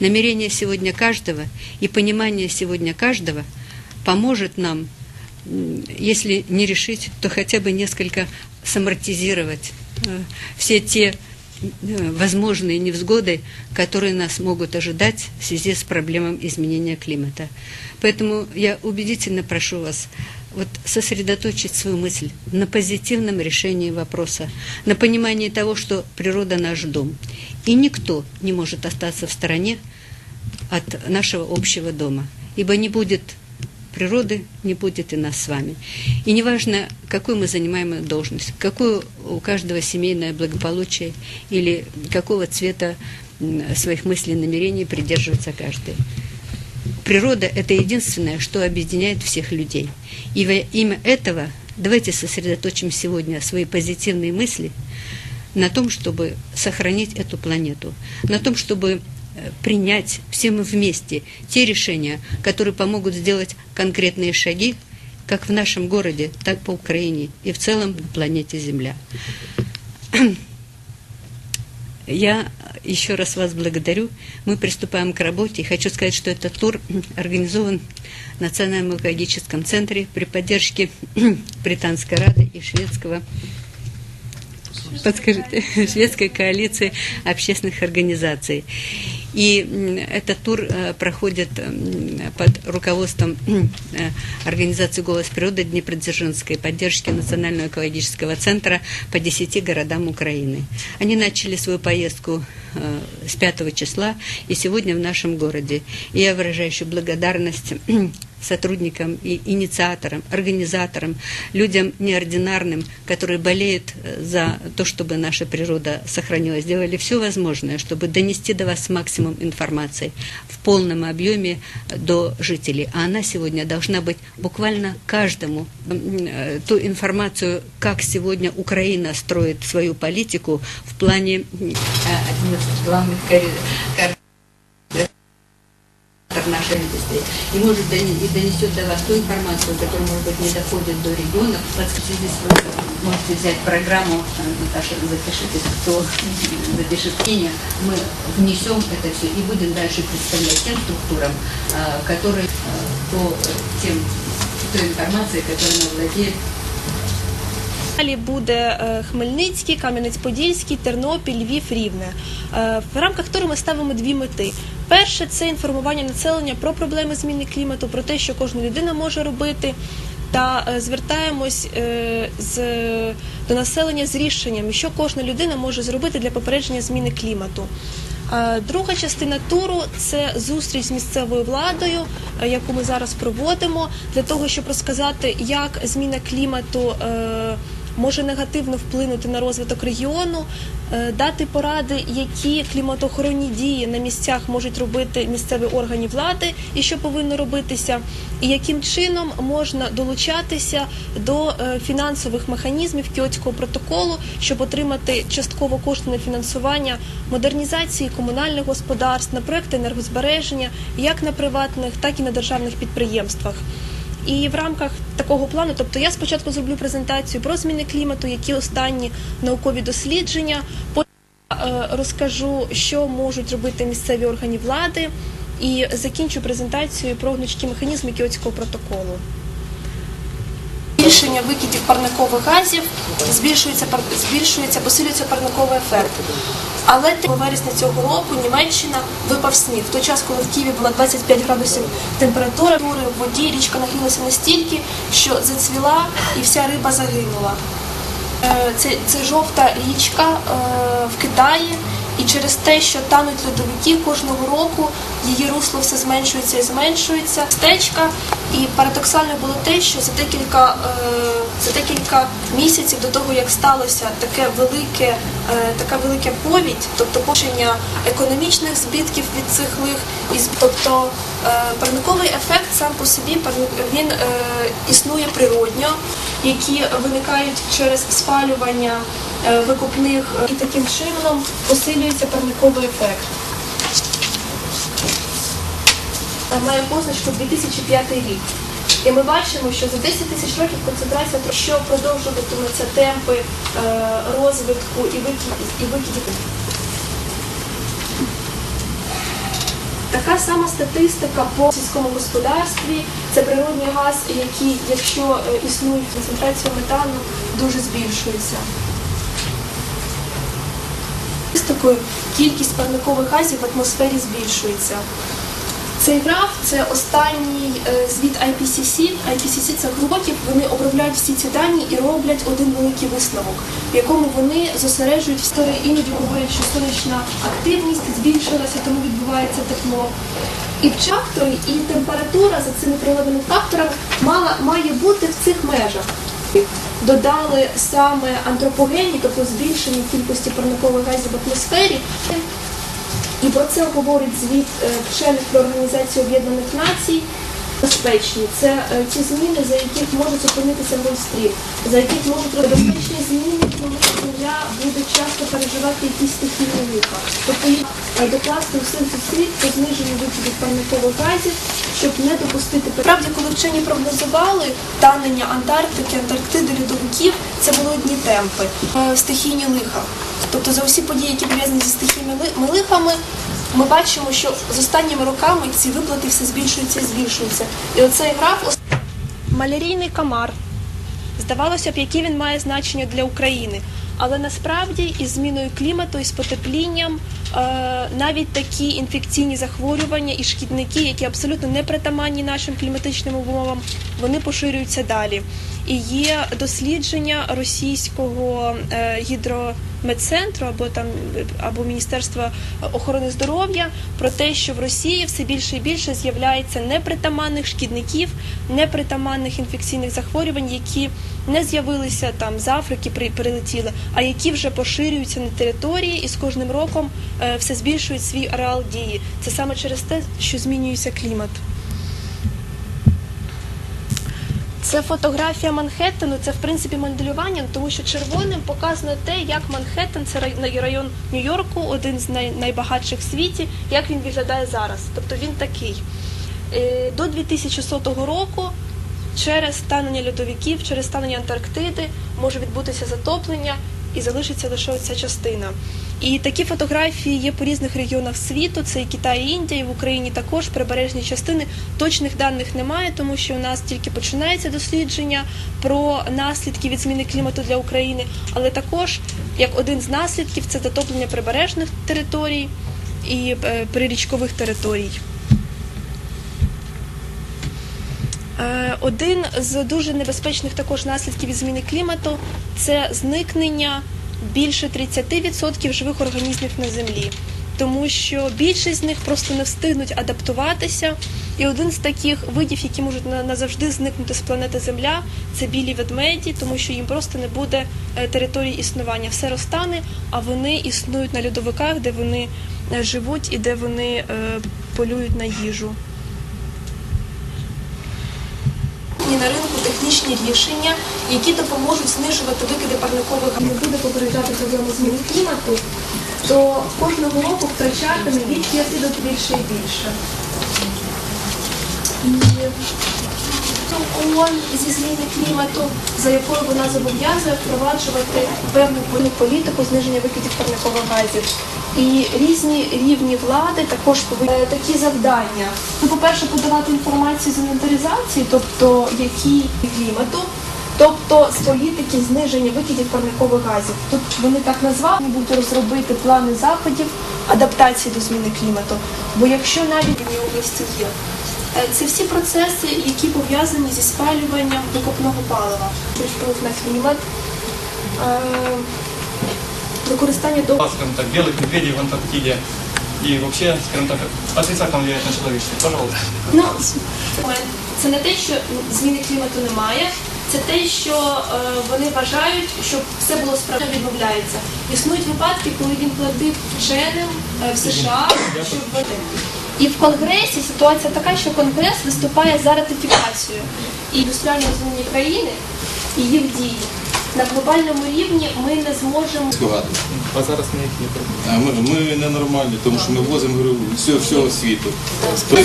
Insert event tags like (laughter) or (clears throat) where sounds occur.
намерение сегодня каждого и понимание сегодня каждого поможет нам, если не решить, то хотя бы несколько самортизировать э, все те э, возможные невзгоды, которые нас могут ожидать в связи с проблемой изменения климата. Поэтому я убедительно прошу вас вот сосредоточить свою мысль на позитивном решении вопроса, на понимании того, что природа наш дом. И никто не может остаться в стороне от нашего общего дома, ибо не будет природы, не будет и нас с вами. И неважно, какую мы занимаем должность, какое у каждого семейное благополучие или какого цвета своих мыслей и намерений придерживается каждый. Природа – это единственное, что объединяет всех людей. И во имя этого давайте сосредоточим сегодня свои позитивные мысли на том, чтобы сохранить эту планету, на том, чтобы э, принять все мы вместе те решения, которые помогут сделать конкретные шаги, как в нашем городе, так по Украине и в целом на планете Земля. (clears throat) Я еще раз вас благодарю. Мы приступаем к работе. Хочу сказать, что этот тур (clears throat) организован в Национальном экологическом центре при поддержке (clears throat) Британской Рады и шведского подскажите, (laughs) шведской коалиции общественных организаций. И этот тур э, проходит под руководством э, организации «Голос природы» Днепродзержинской, поддержки Национального экологического центра по 10 городам Украины. Они начали свою поездку э, с 5 числа и сегодня в нашем городе. И я выражаю еще благодарность сотрудникам и инициаторам, организаторам, людям неординарным, которые болеют э, за то, чтобы наша природа сохранилась, сделали все возможное, чтобы донести до вас максимум информации в полном объеме до жителей. А она сегодня должна быть буквально каждому э, ту информацию, как сегодня Украина строит свою политику в плане э, один из главных в нашей индустрии. И может и донесет до вас ту информацию, которая, может быть, не доходит до регионов. Подскажите, здесь вы можете взять программу, э, Наташа, запишите, кто запишет Кения. Мы внесем это все и будем дальше представлять тем структурам, э, которые по э, тем той информации, которой мы владеем, Далі буде е, Хмельницький, Кам'янець-Подільський, Тернопіль, Львів, Рівне. Е, В рамках туру ми ставимо дві мети. Перше це інформування населення про проблеми зміни клімату, про те, що кожна людина може робити. Та е, звертаємось з, до населення з рішенням, що кожна людина може зробити для попередження зміни клімату. Друга частина туру це зустріч з місцевою владою, яку ми зараз проводимо, для того, щоб розказати, як зміна клімату може негативно вплинути на розвиток регіону, е, дати поради, які кліматоохоронні дії на місцях можуть робити місцеві органи влади і що повинно робитися, і яким чином можна долучатися до е, фінансових механізмів Кіотського протоколу, щоб отримати частково кошти на фінансування модернізації комунальних господарств, на проекти енергозбереження, як на приватних, так і на державних підприємствах. І в рамках такого плану, тобто я спочатку зроблю презентацію про зміни клімату, які останні наукові дослідження. Потім е, розкажу, що можуть робити місцеві органи влади, і закінчу презентацію про гнучкі механізми Кіотського протоколу. Збільшення викидів парникових газів збільшується збільшується, посилюється парниковий ефект. Але те- вересня цього року Німеччина випав сніг. В той час, коли в Києві була 25 градусів температури, в воді річка нагрілася настільки, що зацвіла і вся риба загинула. Е, Це, це жовта річка е, в Китаї, і через те, що тануть льодовики кожного року, її русло все зменшується і зменшується. Стечка. І парадоксально було те, що за декілька, е, за декілька місяців до того, як сталося таке велике, е, така велика повідь, тобто пошення економічних збитків від цих лих, і тобто е, парниковий ефект сам по собі він е, існує природньо, які виникають через спалювання викопних е, і таким чином посилюється парниковий ефект. Має позначку 2005 рік. І ми бачимо, що за 10 тисяч років концентрація, що продовжуватиметься темпи е, розвитку і викидів, Така сама статистика по сільському господарстві. Це природний газ, який, якщо е, існує концентрація метану, дуже збільшується. Статистикою кількість парникових газів в атмосфері збільшується. Цей граф це останній е, звіт IPCC. IPCC це група, вони обробляють всі ці дані і роблять один великий висновок, в якому вони зосереджують історії. Іноді говорять, що сонячна активність збільшилася, тому відбувається тепло. І фактори, і температура за цими природними факторами мала, має бути в цих межах. Додали саме антропогенні, тобто збільшення кількості парникових газів в атмосфері. І про це говорить звіт е, вчених про Організацію Об'єднаних Націй. Безпечні це е, ті зміни, за яких можуть зупинитися Гольстрім, за яких можуть безпечні зміни, тому що земля буде часто переживати якісь стихійні лиха. Тобто е, докласти усіх зусиль по зниженню викидів парникових газів, щоб не допустити Правді, коли вчені прогнозували танення Антарктики, Антарктиди, льодовиків, це були одні темпи Е, стихійні лиха. Тобто за усі події, які пов'язані зі стихійними лихами, ми бачимо, що з останніми роками ці виплати все збільшуються і збільшуються. І оцей граф малярійний комар. Здавалося б, яке він має значення для України. Але насправді із зміною клімату і з потеплінням е, навіть такі інфекційні захворювання і шкідники, які абсолютно не притаманні нашим кліматичним умовам, вони поширюються далі. І є дослідження російського е, гідрометцентру або там або Міністерства охорони здоров'я про те, що в Росії все більше і більше з'являється непритаманних шкідників, непритаманних інфекційних захворювань, які не з'явилися там з Африки, при- прилетіли, а які вже поширюються на території і з кожним роком е, все збільшують свій ареал дії. Це саме через те, що змінюється клімат. Це фотографія Манхеттену, це в принципі моделювання, тому що червоним показано те, як Манхеттен, це район Нью-Йорку, один з найбагатших в світі, як він виглядає зараз. Тобто він такий. Е, До 2100 року через станення льодовиків, через станення Антарктиди може відбутися затоплення і залишиться лише оця частина. І такі фотографії є по різних регіонах світу. Це і Китай, і Індія, і в Україні також прибережні частини. Точних даних немає, тому що у нас тільки починається дослідження про наслідки від зміни клімату для України. Але також як один з наслідків це затоплення прибережних територій і е, прирічкових територій. Е, Один з дуже небезпечних також наслідків від зміни клімату це зникнення більше 30% живих організмів на землі, тому що більшість з них просто не встигнуть адаптуватися. І один з таких видів, які можуть назавжди зникнути з планети Земля, це білі ведмеді, тому що їм просто не буде е, території існування. Все розтане, а вони існують на льодовиках, де вони е, живуть і де вони е, полюють на їжу. Сьогодні на ринку технічні рішення, які допоможуть знижувати викиди парникових газів. не буде попереджати проблему зміни клімату, то кожного року втрачатиме від 5 до більше і більше. ООН зі зміни клімату, за якою вона зобов'язує впроваджувати певну політику зниження викидів парникових газів. І різні рівні влади також повинні такі завдання. Ну, по-перше, подавати інформацію з інвентаризації, тобто які клімату, тобто з політики зниження викидів парникових газів. Тут вони так назвали, будуть розробити плани заходів адаптації до зміни клімату. Бо якщо навіть в області є. Е, Це всі процеси, які пов'язані зі спалюванням викопного палива, вплив на клімат, е, використання до скажем так, белых медведей в Антарктиде и вообще, скажем так, отрицательно влияет на человечество. Пожалуйста. Ну, це не те, що зміни клімату немає, це те, що е, вони вважають, що все було справедливо відмовляється. Існують випадки, коли він платив вченим е, в США, щоб вони. І в Конгресі ситуація така, що Конгрес виступає за ратифікацію і індустріально розвинені країни і їх дії. На глобальному рівні ми не зможемо Багато. А зараз не їх не ми, ми ненормальні, тому що ми возимо всього, всього світу.